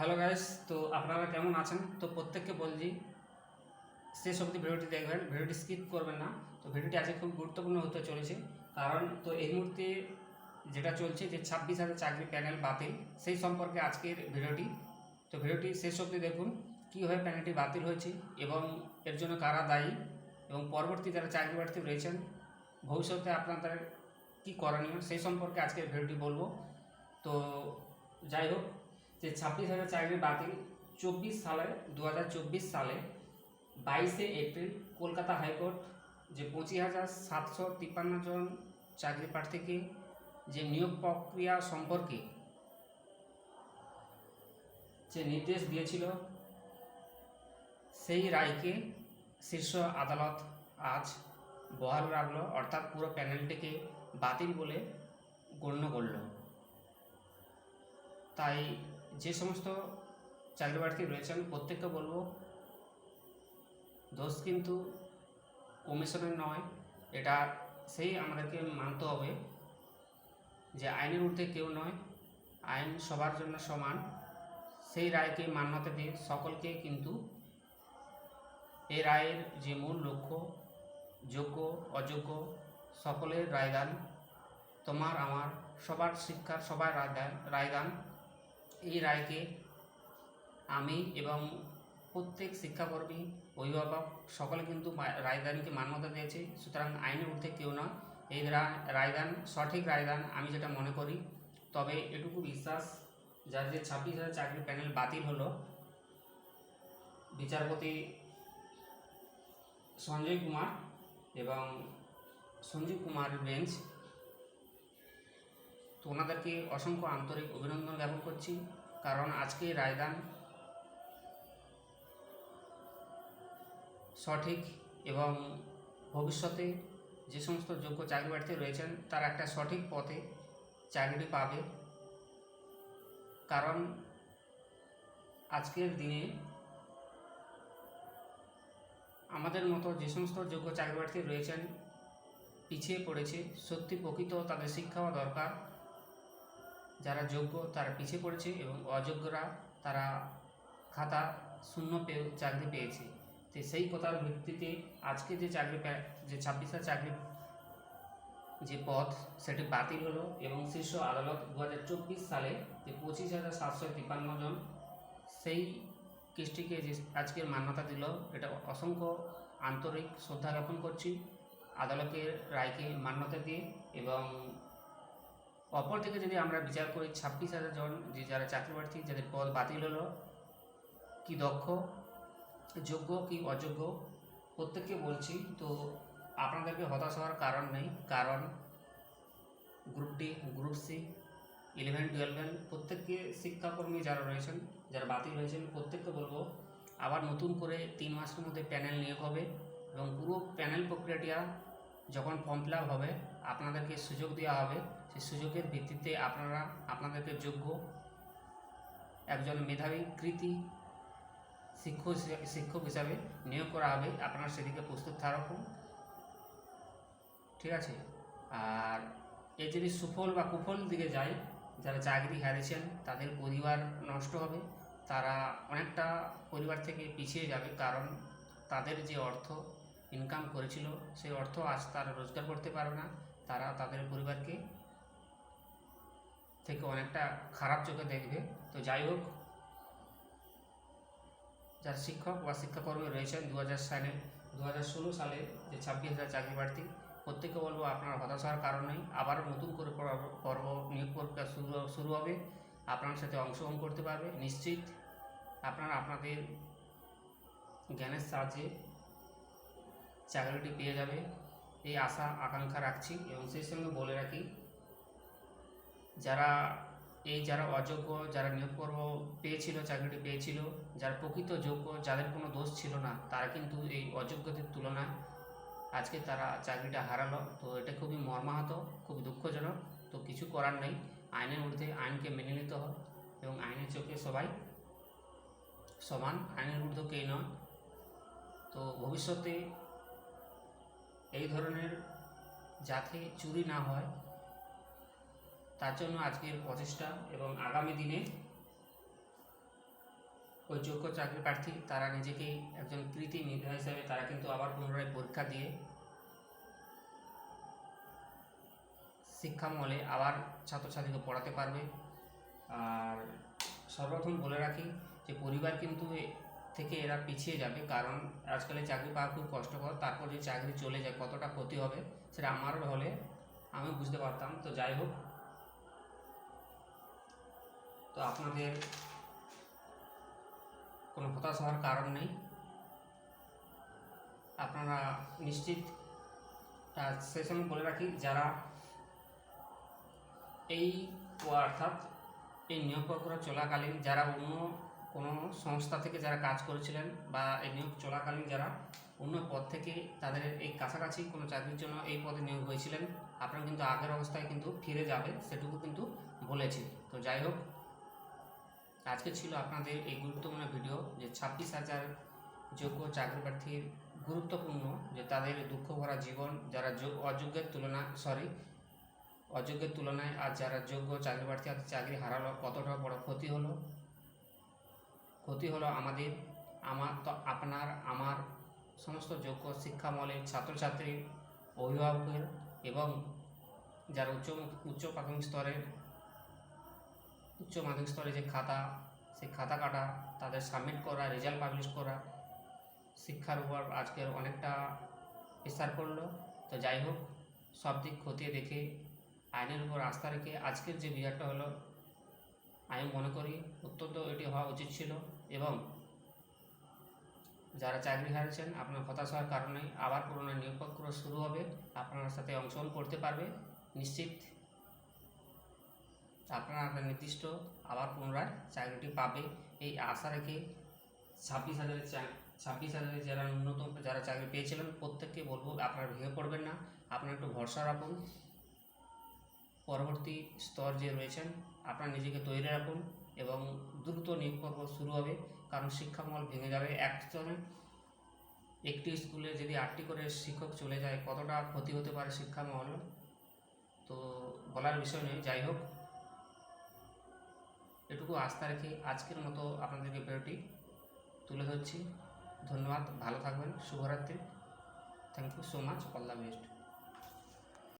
Hello guys তো আপনারা কেমন আছেন? তো প্রত্যেককে বলছি, শেষ অবধি ভিডিওটি দেখবেন, ভিডিওটি স্কিপ করবেন না। তো ভিডিওটি আজকে খুব গুরুত্বপূর্ণ হতে চলেছে। কারণ তো এই মুহূর্তে যেটা চলছে যে ছাব্বিশ হাজার চাকরি প্যানেল বাতিল, সেই সম্পর্কে আজকের ভিডিওটি। তো ভিডিওটি শেষ অবধি দেখুন, কীভাবে প্যানেলটি বাতিল হয়েছে এবং এর জন্য কারা দায়ী এবং পরবর্তী যারা চাকরি প্রার্থী রয়েছেন, ভবিষ্যতে আপনাদের কী করণীয়, সেই সম্পর্কে আজকের ভিডিওটি বলব। তো যাই হোক যে ছাব্বিশ হাজার চাকরি বাতিল চব্বিশ সালে দু হাজার চব্বিশ সালে বাইশে এপ্রিল কলকাতা হাইকোর্ট যে পঁচিশ হাজার সাতশো তিপ্পান্ন জন চাকরি প্রার্থীকে যে নিয়োগ প্রক্রিয়া সম্পর্কে যে নির্দেশ দিয়েছিল, সেই রায়কে শীর্ষ আদালত আজ বহাল রাখল, অর্থাৎ পুরো প্যানেলটিকে বাতিল বলে গণ্য করল। তাই যে সমস্ত চাকরি প্রার্থী রয়েছেন প্রত্যেককে বলব, দোষ কিন্তু কমিশনের নয়। এটা সেই আমাদেরকে মানতে হবে যে আইনের ঊর্ধ্বে কেউ নয়, আইন সবার জন্য সমান। সেই রায়কে মান্যতা দিয়ে সকলকে কিন্তু এই রায়ের যে মূল লক্ষ্য, যোগ্য, অযোগ্য, সকলের রায়দান, তোমার, আমার, সবার শিক্ষার সবার রায়দান রায়দান। এই রায়কে আমি এবং প্রত্যেক শিক্ষাকর্মী, অভিভাবক সকলে কিন্তু রায়দানকে মান্যতা দিয়েছে। সুতরাং আইনের ঊর্ধ্বে কেউ নয়। এই রায়দান, সঠিক রায়দান আমি যেটা মনে করি, তবে এটুকু বিশ্বাস, যার যে ছাব্বিশ হাজার চাকরি প্যানেল বাতিল হলো, বিচারপতি সঞ্জয় কুমার এবং সঞ্জীব কুমার বেঞ্চ ওনাদেরকে অসংখ্য আন্তরিক অভিনন্দন জ্ঞাপন করছি। কারণ আজকে রায়দান সঠিক এবং ভবিষ্যতে যে সমস্ত যোগ্য চাকরি প্রার্থী রয়েছেন, তারা একটা সঠিক পথে চাকরি পাবে। কারণ আজকের দিনে আমাদের মতো যে সমস্ত যোগ্য চাকরি প্রার্থী রয়েছেন, পিছিয়ে পড়েছে, সত্যি প্রকৃত তাদের শিক্ষা হওয়া দরকার। যারা যোগ্য তারা পিছিয়ে পড়েছে এবং অযোগ্যরা তারা খাতা শূন্য পেয়েও চাকরি পেয়েছে। তো সেই কথার ভিত্তিতে আজকে যে চাকরি যে ছাব্বিশ চাকরি যে পথ সেটি বাতিল হলো এবং শীর্ষ আদালত দু হাজার চব্বিশ সালে যে পঁচিশ হাজার সাতশো তিপ্পান্ন জন সেই কেসটিকে যে আজকের মান্যতা দিল, এটা অসংখ্য আন্তরিক শ্রদ্ধা জ্ঞাপন করছি। আদালতের রায়কে মান্যতা দিয়ে এবং অপরদিকে যদি আমরা বিচার করি, ছাব্বিশ হাজার জন যে যারা চাকরি প্রার্থী যাদের পদ বাতিল হলো, কি দক্ষ, যোগ্য কি অযোগ্য, প্রত্যেককে বলছি, তো আপনাদেরকে হতাশ হওয়ার কারণ নেই। কারণ group D group C eleven twelve প্রত্যেককে শিক্ষাকর্মী যারা রয়েছেন, যারা বাতিল হয়েছেন, প্রত্যেককে বলব, আবার নতুন করে তিন মাসের মধ্যে প্যানেল নিয়োগ হবে এবং পুরো প্যানেল প্রক্রিয়াটা যখন ফর্ম ফিল হবে, আপনাদেরকে সুযোগ দেওয়া হবে। সেই সুযোগের ভিত্তিতে আপনারা আপনাদেরকে যোগ্য একজন মেধাবী কৃতি শিক্ষক শিক্ষক হিসাবে নিয়োগ করা হবে। আপনারা সেদিকে প্রস্তুত থাকুন ঠিক আছে? আর এর যদি সুফল বা কুফল দিকে যায়, যারা চাকরি হারিয়েছেন, তাদের পরিবার নষ্ট হবে। তারা অনেকটা পরিবার থেকে পিছিয়ে যাবে, কারণ তাদের যে অর্থ ইনকাম করেছিল, সেই অর্থ আজ তারা রোজগার করতে পারবে না। তারা তাদের পরিবারকে থেকে অনেকটা খারাপ চোখে দেখবে। তো যাই হোক, যার শিক্ষক বা শিক্ষাকর্মী রয়েছেন দু হাজার সালে দু হাজার ষোলো সালে যে ছাব্বিশ হাজার চাকরি প্রার্থী প্রত্যেকে বলব আপনার হতাশ হওয়ার কারণ নেই। আবারও নতুন করে পর্ব নিয়োগ প্রক্রিয়া শুরু শুরু হবে। আপনার সাথে অংশগ্রহণ করতে পারবে। নিশ্চিত আপনারা আপনাদের জ্ঞানের সাহায্যে চাকরিটি পেয়ে যাবে। এই আশা, আকাঙ্ক্ষা রাখছি এবং সেই সঙ্গে বলে রাখি, যারা এই যারা অযোগ্য, যারা নিয়োগ পর্ব পেয়েছিল, চাকরিটি পেয়েছিল, যারা প্রকৃত যোগ্য, যাদের কোনো দোষ ছিল না, তারা কিন্তু এই অযোগ্যদের তুলনায় আজকে তারা চাকরিটা হারালো। তো এটা খুবই মর্মাহত, খুবই দুঃখজনক। তো কিছু করার নেই। আইনের ঊর্ধ্বে আইনকে মেনে নিতে হয় এবং আইনের চোখে সবাই সমান। আইনের ঊর্ধ্বে কেই নয়। তো ভবিষ্যতে এই ধরনের যাতে চুরি না হয়, তার জন্য আজকের প্রচেষ্টা এবং আগামী দিনে ওই যোগ্য চাকরি প্রার্থী তারা নিজেকে একজন কৃতি মেধা হিসাবে তারা কিন্তু আবার পুনরায় পরীক্ষা দিয়ে শিক্ষামহলে আবার ছাত্রছাত্রীকে পড়াতে পারবে। আর সর্বপ্রথম বলে রাখি যে পরিবার কিন্তু থেকে এরা পিছিয়ে যাবে, কারণ আজকালে চাকরি পাওয়া খুব কষ্টকর, তারপর যদি চাকরি চলে যায়, কতটা ক্ষতি হবে সেটা আমারও হলে আমি বুঝতে পারতাম। তো যাই হোক, তো আপনাদের কোনো হতাশ হওয়ার কারণ নেই। আপনারা নিশ্চিত সেই সঙ্গে বলে রাখি, যারা এই অর্থাৎ এই নিয়োগ প্রক্রিয়া চলাকালীন, যারা অন্য কোনো সংস্থা থেকে যারা কাজ করেছিলেন বা এই নিয়োগ চলাকালীন যারা, অন্য পদ থেকে তাদের এই কাছাকাছি কোনো চাকরির জন্য এই পদে নিয়োগ হয়েছিলেন, আপনারা কিন্তু আগের অবস্থায় কিন্তু ফিরে যাবে সেটুকু কিন্তু বলেছি। তো যাই হোক, আজকে ছিল আপনাদের এই গুরুত্বপূর্ণ ভিডিও যে ছাব্বিশ হাজার যোগ্য চাকরি প্রার্থীর গুরুত্বপূর্ণ যে তাদের দুঃখ ভরা জীবন, যারা যোগ- অযোগ্যের তুলনা সরি অযোগ্যের তুলনায় আর যারা যোগ্য চাকরি প্রার্থী চাকরি হারালো, কতটা বড় ক্ষতি হলো ক্ষতি হলো আমাদের, আমার তো আপনার, আমার সমস্ত যোগ্য শিক্ষামলের ছাত্রছাত্রী, অভিভাবকের এবং যারা উচ্চ উচ্চ প্রাথমিক স্তরের, উচ্চ মাধ্যমিক স্তরে যে খাতা সেই খাতা কাটা, তাদের সাবমিট করা রেজাল্ট পাবলিশ করা, শিক্ষার উপর আজকের অনেকটা প্রেসার পড়ল। তো যাই হোক, সব দিক খতিয়ে দেখে, আইনের উপর আস্থা রেখে আজকের যে বিহারটা হলো আমি মনে করি অত্যন্ত এটি হওয়া উচিত ছিল এবং যারা চাকরি হারিয়েছেন আপনার হতাশ হওয়ার কারণে আবার পুরোনো নিয়োগ প্রক্রিয়া শুরু হবে, আপনার সাথে অংশগ্রহণ করতে পারবে, নিশ্চিত। আপনারা আপনার নির্দিষ্ট আবার পুনরায় চাকরিটি পাবে। এই আশা রেখে ছাব্বিশ হাজারের ছাব্বিশ হাজারের যারা ন্যূনতম যারা চাকরি পেয়েছিলেন, প্রত্যেককে বলব আপনারা ভেঙে পড়বেন না। আপনারা একটু ভরসা রাখুন। পরবর্তী স্তর যে রয়েছেন, আপনারা নিজেকে তৈরি রাখুন এবং দ্রুত নিয়োগ পর্ব শুরু হবে, কারণ শিক্ষামহল ভেঙে যাবে একজনে একটি স্কুলে যদি আটটি করে শিক্ষক চলে যায়, কতটা ক্ষতি হতে পারে শিক্ষামহল? তো বলার বিষয় নেই যাই হোক। এটুকু আস্থা রেখে আজকের মতো আপনাদেরকে ভিডিওটি তুলে ধরছি। ধন্যবাদ, ভালো থাকবেন, শুভরাত্রি। Thank you so much all the best